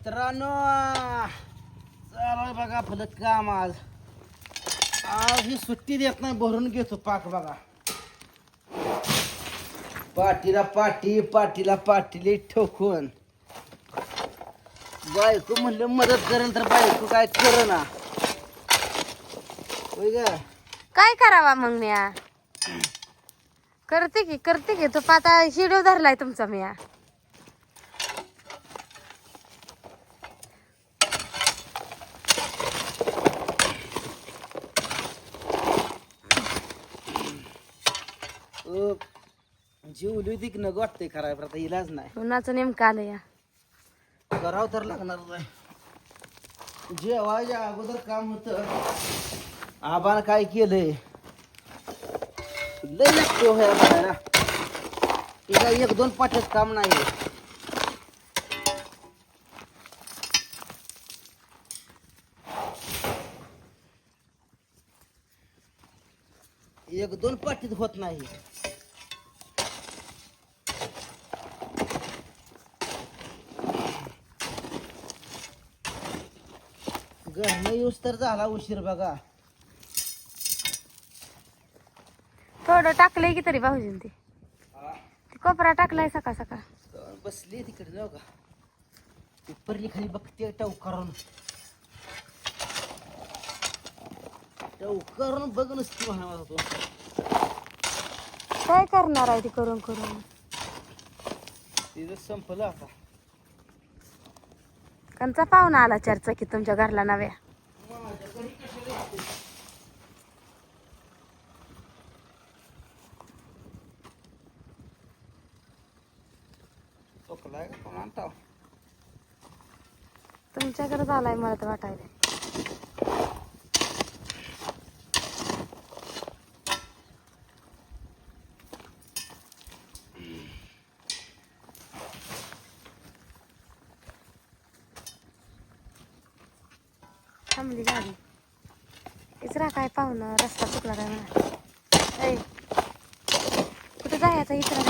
मित्रांनो चालू बघा आपलं काम आज. आज ही सुट्टी देत नाही भरून घेतो पाक बघा. पाटीला पाटी पाटीला पाटीली ठोकून. बायको म्हणलं मदत करेल तर बायको काय कर ना ग? काय करावा मग म्या? करते की करते की. तो आता शिडो धरलाय तुमचा म्या. जेवली होती की नको वाटतंय करायला पण आता इलाज नाही. उन्हाचं नेमकं आलं या. करावं तर लागणार नाही जेवायच्या अगोदर काम होतं. आबानं काय केलंय? लय लागते ह्या बाहेर तिला एक दोन पाठच काम नाही. एक दोन पाठीत होत नाही. घरनं येऊस तर झाला उशीर बघा. थोडं टाकलंय की तरी भाऊजीन ते. ते कोपरा टाकलाय सकाळ सकाळ. तर बसली तिकडे जाऊ का? पेपरली खाली बघते टवकारून. टवकारून बघ नसती म्हणा होतो काय करणार आहे ते करून करून? तिथं संपलं आता. कंचा पाहुणा आला चर्चा की तुमच्या घरला नव्या. तुमच्याकडे आलाय मला तर वाटायला थांबली गाडी. इचरा काय पाहुणं रस्ता चुकला काय म्हणा कुठे जायचं इचरा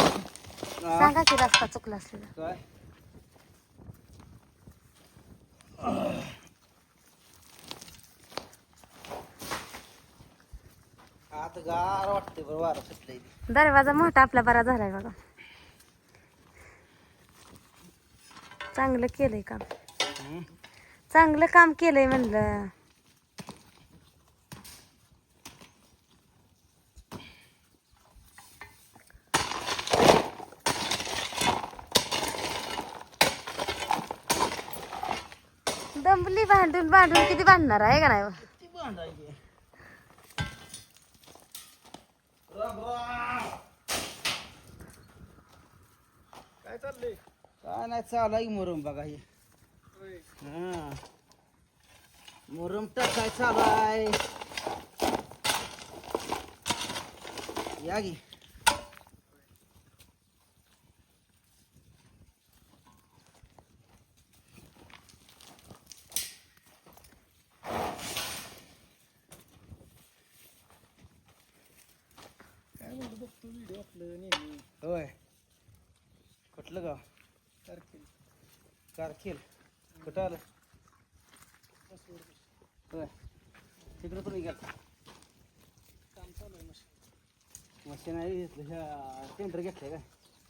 सांगा की रस्ता चुकला असलेला. काय? आता गार वाटते बरं वारं सुटलंय ते. दरवाजा मोठा आपला बरा झालाय बघा. चांगलं केलंय काम. हम्म. चांगलं काम केलंय म्हणलं. दंबली भांडून भांडून किती भांडणार आहे का नाही काय चाललंय? काय नाही चालाय मुरम बघा हे. हा मुरम टाकाय चालाय या गी होय. कुठलं गाव? कारखेल कुठं आलं? होय. तिकडं तुम्ही गेला. काम चालू आहे मशीन मशीन आहे घेतलं ह्या टेंडर घेतलं काय?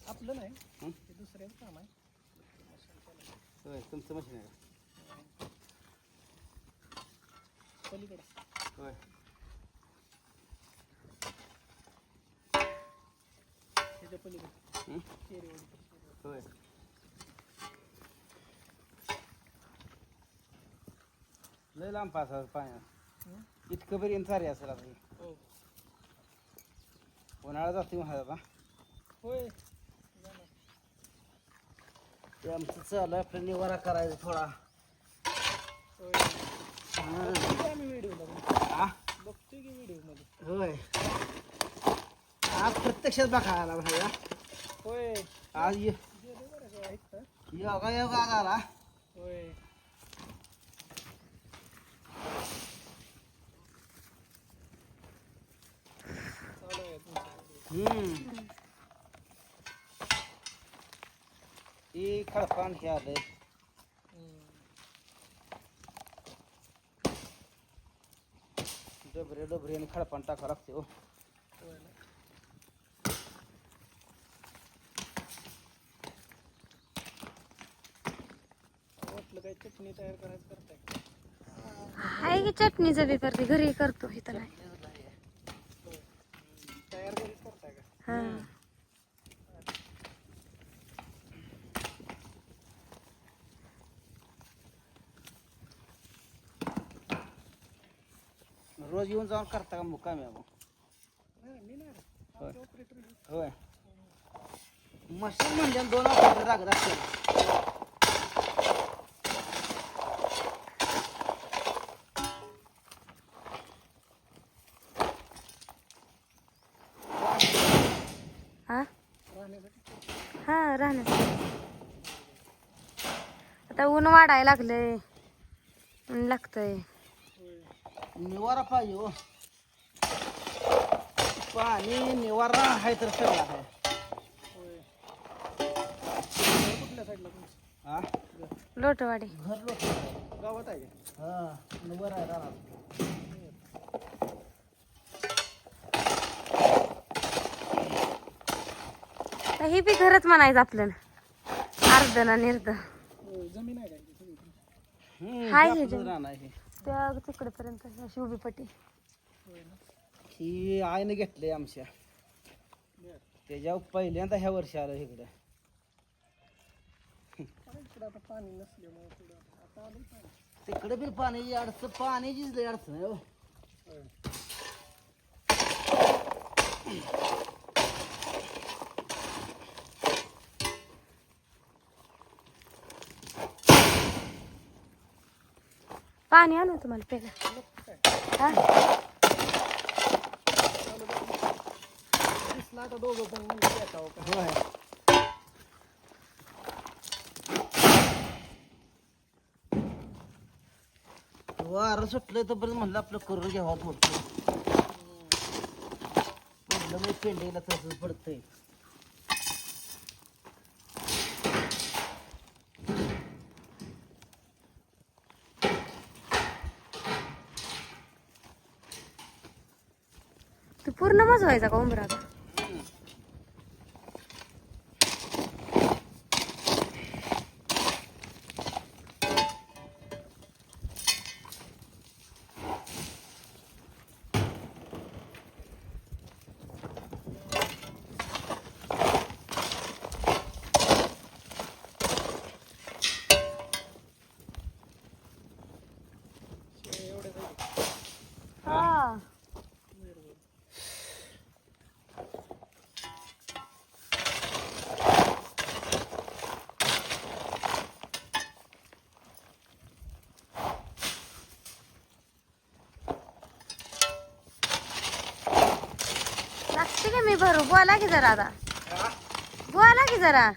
आपलं नाही. हं? हे दुसऱ्याचं काम आहे. आहे. होय तुमचं मशीन आहे का? पलीकडे. होय. त्याच्या पलीकडे. हं? होय. लय लांब पास पाण्यात? इतकं बरी चारी असेल आता ही. उन्हाळा जाते म्हणा आता होय. ते आमचं चालू आहे आपलं निवारा करायचा थोडा होय हा. बघतोय आम्ही हा? बघतोय की व्हिडिओमध्ये होय आज प्रत्यक्षात बघायला आला भाई होय आज य- गेले बरं का आहेत का योगा योगा आला होय पान हे आले डबरे डबरे आणि खडपान टाकावं लागते हो वाटलं काय चटणी तयार करायचं आहे की चटणीचं बी घरी करतो इथं नाही. तयार घरीच करताय का? हा. रोज येऊन जाऊन करता का मुक्काम आहे मग होय. होय मशीन म्हणजे दोन ऑपरेटर लागत असतील हा? राहण्यासाठी हा राहण्यासाठी. आता ऊन वाढायला लागलंय. ऊन लागतंय. निवारा पाहिजे हो. पाणी निवारा आहे तर सगळं आहे. कुठल्या साईडला हा? लोटवाडी. घर लोक गावात आहे हा निवारा आहे राहणार तर हे बी घरच म्हणायचं आपल्याला अर्ध. ना निर्ध जमीन आहे हाय हे. रान आहे. त्या तिकडेपर्यंत अशी उभी पट्टी. ही आईने घेतली आमच्या. त्याच्या पहिल्यांदा ह्या वर्षी आलं इकडे. इकडं पाणी नसल्यामुळे तिकडे बी पाणी अडचण पाण्याचीच लई अडचण आहे हो. पाणी आणू तुम्हाला पहिला हा? दिसला आता दोघं पण म्हणजे वारं सुटलंय बरं म्हणलं आपलं करून घ्यावा म्हणलं म्हटलं मी पेंडीला तसंच पडतंय. पूर्ण मजवायचा व्हायचा का उमराचा एवढे झाले हा लागते का मी भरू बोला की जरा आता. बोला की जरा.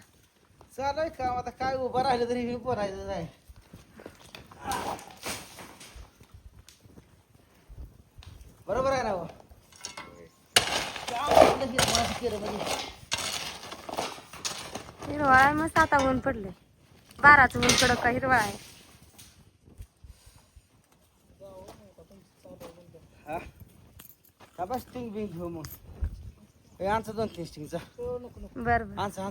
चालू आहे काम आता काय उभं राहिलं तरी मी बोलायचं आहे. बरोबर आहे ना हो? हे माझं केलं म्हणजे हिरवळ आहे मस्त आता ऊन पडले बाराचं ऊन कडक का हिरवळ आहे? हा? का बस स्टिंग बिंग घेऊ मग. आणचं दोन तीन स्टिंगचा बरं बरं. आणचं